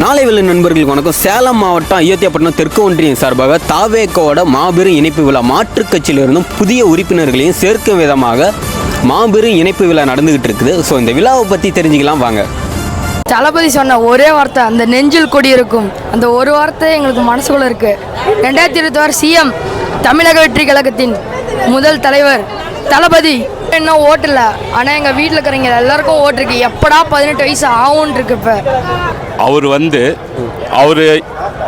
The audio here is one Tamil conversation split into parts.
நாளை வெள்ள நண்பர்களுக்கு வணக்கம். சேலம் மாவட்டம் அயோத்தியாப்பட்டினம் தெற்கு ஒன்றியம் சார்பாக தாவேக்கோட மாபெரும் இணைப்பு விழா மாற்றுக் கட்சியிலிருந்தும் புதிய உறுப்பினர்களையும் சேர்க்கும் விதமாக மாபெரும் இணைப்பு விழா நடந்துகிட்டு இருக்குது. ஸோ இந்த விழாவை பற்றி தெரிஞ்சுக்கலாம் வாங்க. தளபதி சொன்ன ஒரே வார்த்தை அந்த நெஞ்சில் கொடி இருக்கும். அந்த ஒரு வார்த்தை எங்களுக்கு மனசுக்குள்ள இருக்கு. ரெண்டாயிரத்தி இருபத்தி ஆறு சிஎம் தமிழக வெற்றி கழகத்தின் முதல் தலைவர் தளபதி இன்னும் ஓட்டல ஆனால் எங்கள் வீட்டில் இருக்கிறவங்க எல்லாருக்கும் ஓட்டு இருக்கு. எப்படா பதினெட்டு வயசு ஆகும்னு இருக்கு இப்போ. அவர் வந்து அவர்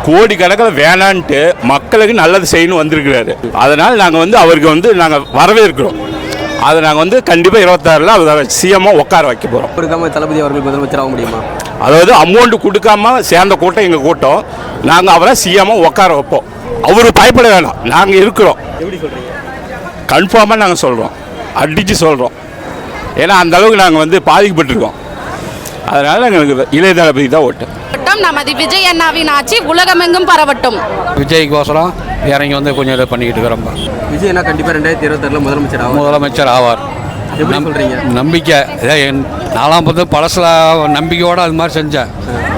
கோடி கணக்கில் வேணான்ட்டு மக்களுக்கு நல்லது செய்யணும் வந்திருக்கிறாரு. அதனால் நாங்கள் வந்து அவருக்கு வந்து நாங்கள் வரவேற்கிறோம். அதை நாங்கள் வந்து கண்டிப்பாக இருபத்தாறில் அவர் சிஎம்மாக உட்கார வைக்க போகிறோம் இருக்காம தளபதி அவர்கள் முதலமைச்சர் ஆக முடியுமா? அதாவது அமௌண்ட் கொடுக்காம சேர்ந்த கூட்டம் எங்கள் கூட்டம். நாங்கள் அவரை சிஎம்மாக உட்கார வைப்போம். அவர் பயப்பட வேணாம். நாங்கள் இருக்கிறோம். எப்படி சொல்கிறீங்க கன்ஃபார்மாக நாங்கள் சொல்கிறோம் அடித்து சொல்கிறோம் ஏன்னா அந்த அளவுக்கு நாங்கள் வந்து பாதிக்கப்பட்டிருக்கோம். அதனால் எங்களுக்கு இளைய தளபதி தான் ஓட்டு. பரவட்டும் நமது விஜய் அண்ணாவின் ஆட்சி உலகமெங்கும் பரவட்டும். விஜய்க்கோசரம் இறங்கி வந்து கொஞ்சம் இது பண்ணிக்கிட்டு இருக்கிறோம் விஜய்னா கண்டிப்பாக ரெண்டாயிரத்தி இருபத்தாறில் முதலமைச்சர் ஆகும் முதலமைச்சர் ஆவார். எப்படி சொல்றீங்க? நம்பிக்கை. என் நாலாம் பத்து பழசில் நம்பிக்கையோடு அது மாதிரி செஞ்சேன்.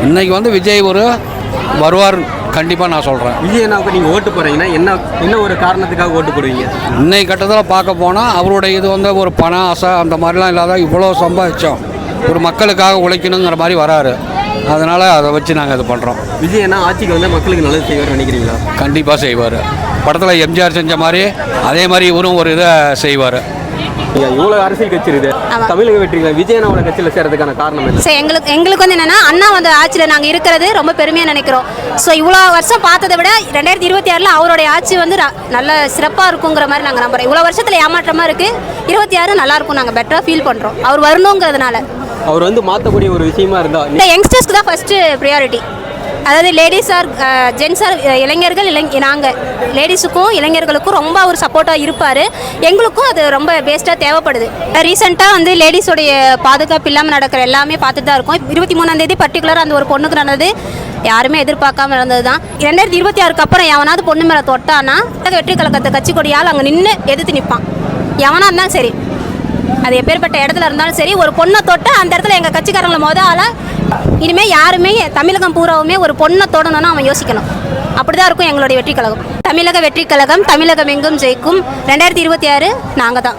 இன்னைக்கு வந்து விஜய் ஒரு வருவார். கண்டிப்பாக நான் சொல்கிறேன் விஜய் அண்ணாவுக்கு நீங்கள் ஓட்டு போகிறீங்கன்னா என்ன என்ன ஒரு காரணத்துக்காக ஓட்டு போடுவீங்க? இன்னைக்கு கட்டத்தில் பார்க்க போனால் அவருடைய இது வந்து ஒரு பண ஆசை அந்த மாதிரிலாம் இல்லாத இவ்வளோ சம்பாதிச்சோம். ஒரு மக்களுக்காக உழைக்கணுங்கிற மாதிரி வராரு. அதனால் அதை வச்சு நாங்கள் இது பண்ணுறோம் விஜய் அண்ணா ஆட்சிக்கு வந்து மக்களுக்கு நல்லது செய்வார் நினைக்கிறீங்களா? கண்டிப்பாக செய்வார். படத்தில் எம்ஜிஆர் செஞ்ச மாதிரி அதே மாதிரி இவரும் ஒரு இதை செய்வார். இவ்வளோ அரசியல் கட்சி இருக்குது. தமிழக வெற்றிகளை விஜய் அண்ணாவோட கட்சியில் சேர்றதுக்கான காரணம் ஸோ எங்களுக்கு எங்களுக்கு வந்து என்னன்னா அண்ணா வந்து ஆட்சியில் நாங்கள் இருக்கிறது ரொம்ப பெருமையாக நினைக்கிறோம். ஸோ இவ்வளோ வருஷம் பார்த்ததை விட ரெண்டாயிரத்தி இருபத்தி ஆறில் அவருடைய ஆட்சி வந்து நல்ல சிறப்பாக இருக்குங்கிற மாதிரி நாங்கள் நம்புறோம். இவ்வளோ வருஷத்தில் ஏமாற்றமாக இருக்குது இருபத்தி ஆறு நல்லா இருக்கும் நாங்கள் பெட்டராக ஃபீல் பண்ணுறோம் அவர் வரணுங்கிறதுனால. அவர் வந்து மாற்றக்கூடிய ஒரு விஷயமா இருந்தா இந்த யங்ஸ்டர்ஸ்க்கு தான் ஃபஸ்ட்டு ப்ரியாரிட்டி அதாவது லேடிஸ் ஆர் ஜென்ஸ் ஆர் இளைஞர்கள் இளைஞ நாங்கள் லேடிஸுக்கும் இளைஞர்களுக்கும் ரொம்ப அவர் சப்போர்ட்டாக இருப்பார். எங்களுக்கும் அது ரொம்ப வேஸ்ட்டாக தேவைப்படுது. ரீசெண்டாக வந்து லேடிஸோடைய பாதுகாப்பு இல்லாமல் நடக்கிற எல்லாமே பார்த்துட்டு தான் இருக்கோம். இருபத்தி மூணாந்தேதி பர்டிகுலராக அந்த ஒரு பொண்ணுக்கு நடந்தது. யாருமே எதிர்பார்க்காம நடந்தது தான் ரெண்டாயிரத்தி இருபத்தி ஆறுக்கு அப்புறம் எவனாவது பொண்ணு மேலே தொட்டானா வெற்றி கழகத்தை கட்சி கொடியால் அங்கே நின்று எதிர்த்து நிற்பான் எவனாக இருந்தாலும் சரி. அது எப்பேற்பட்ட இடத்துல இருந்தாலும் சரி. ஒரு பொண்ணை தொட்டு அந்த இடத்துல எங்கள் கட்சிக்காரங்களை மொதல் ஆளாக இனிமேல் யாருமே தமிழகம் பூராவுமே ஒரு பொண்ணை தொடணும்னு அவன் யோசிக்கணும். அப்படிதான் இருக்கும் எங்களுடைய வெற்றி கழகம் தமிழக வெற்றி கழகம் தமிழகம் எங்கும் ஜெயிக்கும். ரெண்டாயிரத்தி இருபத்தி ஆறு நாங்கள் தான்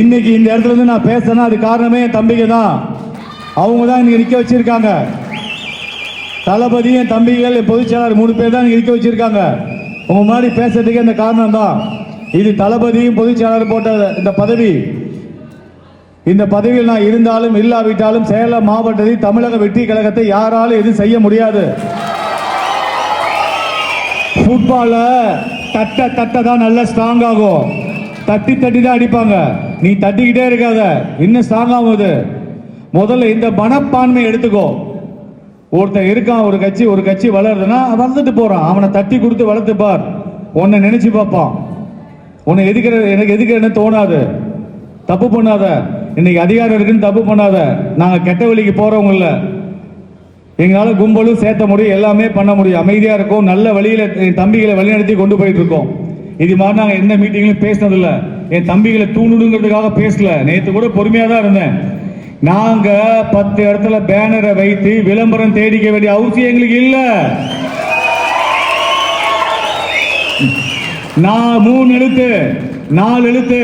இன்னைக்கு இந்த இடத்துல இருந்து நான் பேசுறேன்னா அது காரணமே என் தம்பிங்க தான். அவங்க தான் இன்னைக்கு நிற்க வச்சிருக்காங்க. தளபதி என் தம்பிகள் என் பொதுச்செயலாளர் மூணு பேர் தான் நிற்க வச்சிருக்காங்க. உங்க முன்னாடி பேசுறதுக்கு இந்த காரணம் தான். இது தளபதியும் பொதுச்செயலாளர் போட்ட இந்த பதவி. இந்த பதவியில் நான் இருந்தாலும் இல்லாவிட்டாலும் சேலம் மாவட்டத்தில் தமிழக வெற்றி கழகத்தை யாராலும் எதுவும் செய்ய முடியாது. ஃபுட்பால தட்ட தட்ட தான் நல்லா ஸ்ட்ராங் ஆகும். தட்டி தட்டி தான் அடிப்பாங்க. நீ தட்டிக்கிட்டே இருக்காத. இன்னும் ஸ்ட்ராங் ஆகுது முதல்ல இந்த மனப்பான்மை எடுத்துக்கோ. ஒருத்தன் இருக்கான் ஒரு கட்சி ஒரு கட்சி வளருதுன்னா வளர்ந்துட்டு போறான். அவனை தட்டி கொடுத்து வளர்த்து பார். உன்னை நினைச்சு பார்ப்பான். உன்னை எதுக்கிற எனக்கு எதுக்கிறன்னு தோணாது. தப்பு பண்ணாத. இன்னைக்கு அதிகாரம் இருக்குன்னு தப்பு பண்ணாத. நாங்கள் கெட்ட வழிக்கு போறவங்க இல்லை. எங்களால் கும்பலும் சேர்த்த முடியும் எல்லாமே பண்ண முடியும். அமைதியாக இருக்கும். நல்ல வழியில் என் தம்பிகளை வழிநடத்தி கொண்டு போயிட்டு இருக்கோம். இது மாதிரி நாங்கள் எந்த மீட்டிங்லையும் பேசினதில்லை. என் தம்பிகளை தூண்டுங்கிறதுக்காக பேசல. நேற்று கூட பொறுமையாக தான் இருந்தேன். நாங்க பத்து இடத்துல பேனரை வைத்து விளம்பரம் தேடிக்க வேண்டிய அவசியம் எங்களுக்கு இல்லை. நான் மூணு எழுத்து நாலு எழுத்து.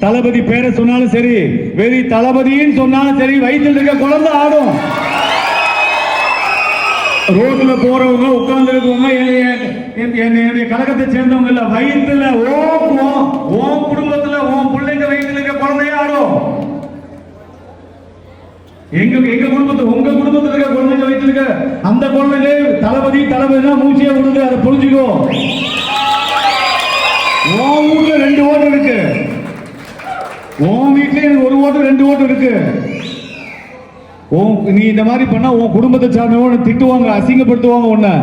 தளபதி பேரை சொன்னாலும் சரி வெறி தளபதின்னு சொன்னாலும் சரி வயிற்றில் இருக்க குழந்தை ஆடும். ரோட்ல போறவங்க உட்கார்ந்து இருக்கவங்க என்னுடைய கழகத்தை சேர்ந்தவங்க இல்ல வயிற்றுல ஓம் ஓம் குடும்பத்துல ஓம் பிள்ளைங்க வயிற்றுல இருக்க குழந்தைய ஆடும். எங்க எங்க குடும்பத்துல உங்க குடும்பத்துல இருக்க குழந்தைங்க வயிற்றுல இருக்க அந்த குழந்தைங்க தளபதி தளபதி மூச்சியா விடுது அதை புரிஞ்சுக்கோ. ஓம் ஊர்ல ரெண்டு ஓட்டு இருக்கு. ஓம் வீட்டுல எனக்கு ஒரு ஓட்டு ரெண்டு ஓட்டு இருக்கு. உன் நீ இந்த மாதிரி பண்ணா உன் குடும்பத்தை சார்ந்தவங்க திட்டுவாங்க அசிங்கப்படுத்துவாங்க உன்னை.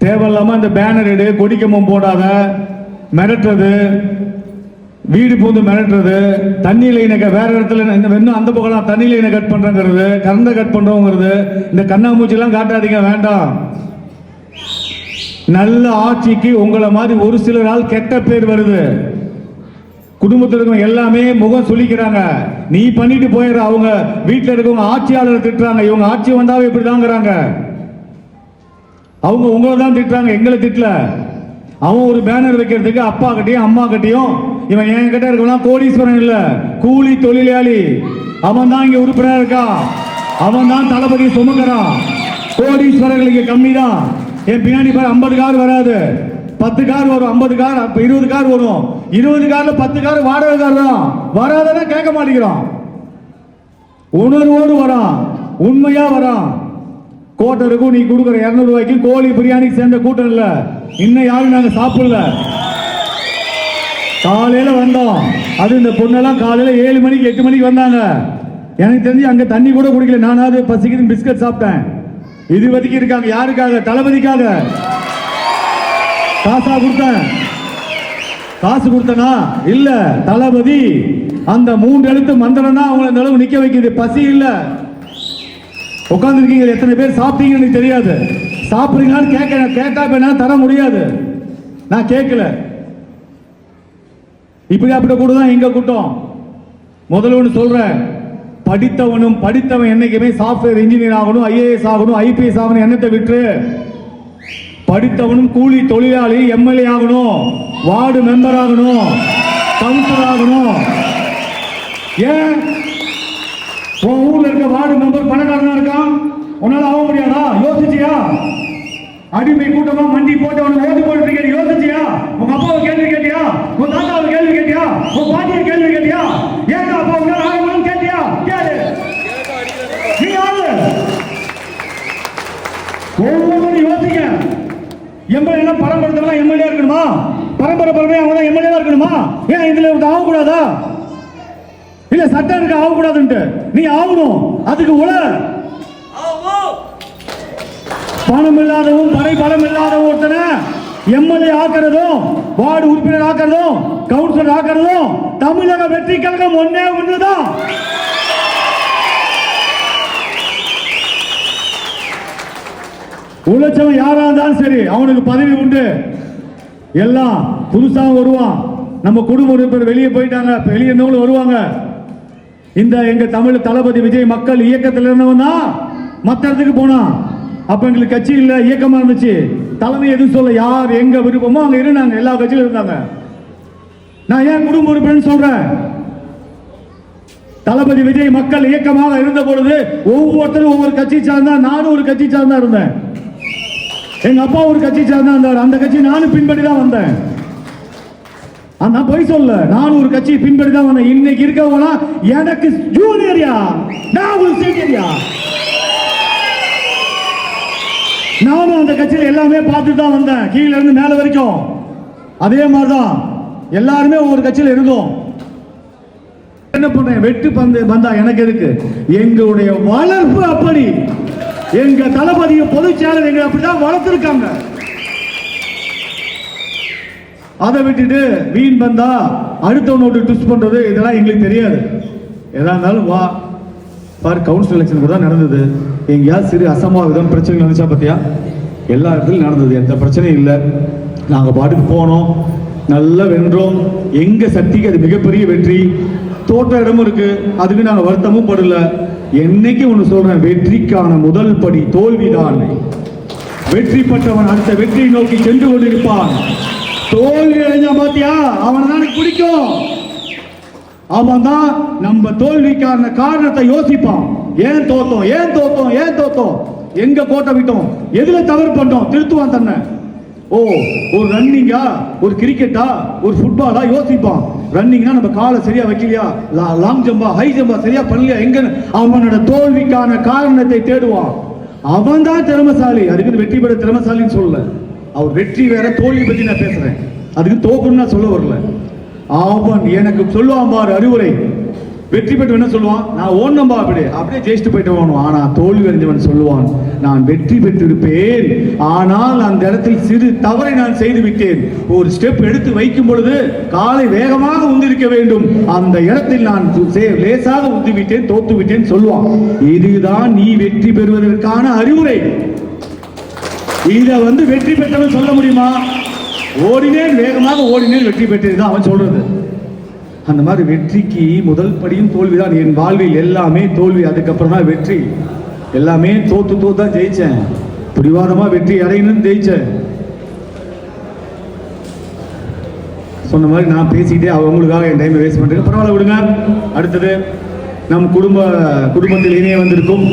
தேவையில்லாம இந்த பேனர் எடு கொடிக்கம்பம் போடாத மிரட்டுறது வீடு பூந்து மிரட்டுறது தண்ணி லைனை க- வேற இடத்துல இன்னும் அந்த பக்கம் தண்ணி லைனை கட் பண்றங்கிறது கரண்டை கட் பண்றோங்கிறது இந்த கண்ணாமூச்சிலாம் காட்டாதீங்க வேண்டாம். நல்ல ஆட்சிக்கு உங்களை மாதிரி ஒரு சிலரால் கெட்ட பேர் வருது. குடும்பத்தில் இருக்கவங்க எல்லாமே முகம் சொல்லிக்கிறாங்க நீ பண்ணிட்டு போயிடுற அவங்க வீட்டில் இருக்கவங்க ஆட்சியாளர் திட்டுறாங்க. இவங்க ஆட்சி வந்தாவே இப்படிதாங்கிறாங்க. அவங்க உங்களை தான் திட்டுறாங்க எங்களை திட்டல. அவன் ஒரு பேனர் வைக்கிறதுக்கு அப்பா கிட்டையும் அம்மா கிட்டையும் இவன் என் கிட்ட இருக்கலாம் கோடீஸ்வரன் இல்ல. கூலி தொழிலாளி. அவன் தான் இங்க உறுப்பினர் இருக்கான். அவன் தான் தளபதி சுமக்கிறான். கோடீஸ்வரர்களுக்கு கம்மி தான் என் பின்னாடி பாரு ஐம்பது கார் வராது. பத்து கார் வரும் ஐம்பது கார் அப்போ இருபது கார் வரும். இருபது காரில் பத்து கார் வாடகை கார் தான். வராதனா கேட்க மாட்டேங்கிறான். உணர்வோடு வரான் உண்மையாக வரான் கோட்டருக்கும் நீ கொடுக்குற இரநூறுவாய்க்கு கோழி பிரியாணிக்கு சேர்ந்த கூட்டம் இல்லை. இன்னும் யாரும் நாங்கள் சாப்பிடல. காலையில் வந்தோம். அது இந்த பொண்ணெல்லாம் காலையில் ஏழு மணிக்கு எட்டு மணிக்கு வந்தாங்க. எனக்கு தெரிஞ்சு அங்கே தண்ணி கூட குடிக்கல. நானாவது பசிக்குது பிஸ்கட் சாப்பிட்டேன். இது வரைக்கும் இருக்காங்க. யாருக்காக? தளபதிக்காக. காசா கொடுத்தேன். காசு கொடுத்தனா? இல்ல. தளபதி அந்த மூன்று எழுத்து மந்திரம் தான் அவங்களை நிலவு அளவு நிக்க வைக்குது. பசி இல்ல. உட்காந்துருக்கீங்க எத்தனை பேர் சாப்பிட்டீங்கன்னு எனக்கு தெரியாது. சாப்பிடுறீங்களான்னு கேட்க கேட்டா இப்ப தர முடியாது. நான் கேட்கல. இப்படி அப்படி கூட தான் எங்க கூட்டம். முதல்ல ஒன்று சொல்றேன். படித்தவனும் படித்தவன் என்னைக்குமே சாஃப்ட்வேர் இன்ஜினியர் ஆகணும் ஐஏஎஸ் ஆகணும் ஐபிஎஸ் ஆகணும் எண்ணத்தை விட்டு படித்தவனும் கூலி தொழிலாளி எம்எல்ஏ ஆகணும் வார்டு மெம்பர் ஆகணும் கவுன்சிலர் ஆகணும். ஏன்? உன் ஊர்ல இருக்க வார்டு மெம்பர் பணக்காரனா இருக்கான் உன்னால ஆக முடியாதா? யோசிச்சியா? அடிமை கூட்டமா மண்டி போட்டு அவனை ஓட்டு போட்டு யோசிச்சியா? உங்க அப்பாவை கேள்வி கேட்டியா உங்க தாத்தாவை கேள்வி கேட்டியா உங்க பாட்டியை கேள்வி கேட்டியா ஏங்க அப்பா உன்னால ஆக முடியும்னு கேட்டியா கேளு நீ ஆளு ஒவ்வொருத்தரும் யோசிங்க எம்எல்ஏ எல்லாம் பரம்பரை எம்எல்ஏ இருக்கணுமா பரம்பரை பொறுமை அவங்க தான் எம்எல்ஏ இருக்கணுமா? ஏன் இதுல ஒருத்தன் ஆகக்கூடாதா? இல்ல சட்டம் இருக்கு ஆகக்கூடாதுன்ட்டு. நீ ஆகணும். அதுக்கு உல பணம் இல்லாதவும் படை பலம் இல்லாதவும் ஒருத்தனை எம்எல்ஏ ஆக்குறதும் வார்டு உறுப்பினர் ஆக்குறதும் கவுன்சிலர் ஆக்குறதும் தமிழக வெற்றி கழகம் ஒன்னே ஒண்ணுதான். உழைச்சவன் யாரா இருந்தாலும் சரி அவனுக்கு பதவி உண்டு. எல்லாம் புதுசாக வருவான். நம்ம குடும்ப உறுப்பினர் வெளியே போயிட்டாங்க. வெளியே இருந்தவங்களும் வருவாங்க. இந்த எங்க தமிழ் தளபதி விஜய் மக்கள் இயக்கத்தில் இருந்தவன் தான் மற்ற இடத்துக்கு போனான். அப்ப எங்களுக்கு கட்சி இல்லை இயக்கமா இருந்துச்சு. தலைமை எதுவும் சொல்ல யார் எங்க விருப்பமோ அங்க இருந்தாங்க. எல்லா கட்சியிலும் இருந்தாங்க. நான் ஏன் குடும்ப உறுப்பினர் சொல்றேன்? தளபதி விஜய் மக்கள் இயக்கமாக இருந்த பொழுது ஒவ்வொருத்தரும் ஒவ்வொரு கட்சி சார்ந்தா நானும் ஒரு கட்சி சார்ந்தா இருந்தேன். எங்க அப்பா ஒரு கட்சி சார்ந்தா இருந்தார். அந்த கட்சி நானும் பின்பற்றி தான் வந்தேன் நான் போய் சொல்ல நான் ஒரு கட்சி பின்பற்றி தான் வந்தேன். இன்னைக்கு இருக்கவங்க எனக்கு ஜூனியரியா நான் ஒரு சீனியரியா நானும் அந்த கட்சியில எல்லாமே பார்த்துட்டு தான் வந்தேன். கீழே இருந்து மேலே வரைக்கும். அதே மாதிரிதான். எல்லாருமே ஒவ்வொரு கட்சியில இருந்தோம். என்ன பண்ணேன்? வெட்டு பந்து வந்தா எனக்கு இருக்கு எங்களுடைய வளர்ப்பு அப்படி. எங்க தளபதியை பொதுச் எங்களை அப்படிதான் வளர்த்துருக்காங்க. அதை விட்டுட்டு மீன் பந்தா அடுத்தவனோட்டு ட்விஸ்ட் பண்றது இதெல்லாம் எங்களுக்கு தெரியாது. எதா இருந்தாலும் வா. பார் கவுன்சில் எலெக்ஷன் கூட தான் நடந்தது. எங்கேயாவது சிறு அசம்பாவிதம் பிரச்சனைகள் வந்துச்சா பார்த்தியா எல்லா இடத்துலையும் நடந்தது. எந்த பிரச்சனையும் இல்லை. நாங்கள் பாட்டுக்கு போனோம். நல்லா வென்றோம். எங்கள் சக்திக்கு அது மிகப்பெரிய வெற்றி. தோற்ற இடமும் இருக்குது அதுக்கு நாங்கள் வருத்தமும் படல. என்னைக்கு ஒன்று சொல்கிறேன் வெற்றிக்கான முதல் படி தோல்விதான். வெற்றி பெற்றவன் அடுத்த வெற்றியை நோக்கி சென்று கொண்டிருப்பான். தோல்வி அடைஞ்சா பாத்தியா? அவனை தான் எனக்கு பிடிக்கும். அவன் தான் நம்ம தோல்விக்கான காரணத்தை யோசிப்பான். ஏன் தோத்தோம்? ஏன் தோத்தோம்? ஏன் தோத்தோம்? எங்க கோட்டை விட்டோம்? எதுல தவறு பண்ணோம் திருத்துவான் தன்னை. ஓ ஒரு ரன்னிங்கா ஒரு கிரிக்கெட்டா ஒரு ஃபுட்பாலா யோசிப்பான். ரன்னிங்னா நம்ம காலை சரியா வைக்கலையா? லா- லாங் ஜம்பா ஹை ஜம்பா சரியா பண்ணலையா? எங்க அவனோட தோல்விக்கான காரணத்தை தேடுவான். அவன் தான் திறமசாலி. அதுக்கு வெற்றி பெற திறமசாலின்னு சொல்லல. அவர் வெற்றி வேற தோல்வி பத்தி நான் பேசுறேன். அதுக்கு தோக்கணும்னு நான் சொல்ல வரல. அவன் எனக்கு சொல்லுவான் பார் அறிவுரை. வெற்றி பெற்று என்ன சொல்லுவான்? நான் ஓடனம்பா அப்படி அப்படியே ஜெயிச்சுட்டு போயிட்டு போகணும் ஆனா தோல்வி அடைஞ்சவன் சொல்லுவான். நான் வெற்றி பெற்றிருப்பேன். ஆனால் அந்த இடத்தில் சிறு தவறை நான் செய்து விட்டேன் ஒரு ஸ்டெப் எடுத்து வைக்கும் பொழுது காலை வேகமாக உந்திருக்க வேண்டும். அந்த இடத்தில் நான் சே- லேசாக உந்தி விட்டேன் தோத்து விட்டேன் சொல்லுவான். இதுதான் நீ வெற்றி பெறுவதற்கான அறிவுரை. இத வந்து வெற்றி பெற்றவன் சொல்ல முடியுமா? ஓடினேன் வேகமாக ஓடினேன் வெற்றி பெற்றேன் தான் அவன் சொல்றது. அந்த மாதிரி வெற்றிக்கு முதல் படியும் தோல்விதான். என் வாழ்வில் எல்லாமே தோல்வி அதுக்கப்புறம் தான் வெற்றி. எல்லாமே தோத்து தோத்து தான் ஜெயித்தேன் பிடிவாதமாக வெற்றி அடையணும்னு ஜெயித்தேன் சொன்ன மாதிரி நான் பேசிக்கிட்டே அவங்களுக்காக என் டைமை வேஸ்ட் பண்ணுறேன் பரவாயில்ல விடுங்க. அடுத்தது நம் குடும்ப குடும்பத்தில் இணைய வந்திருக்கும்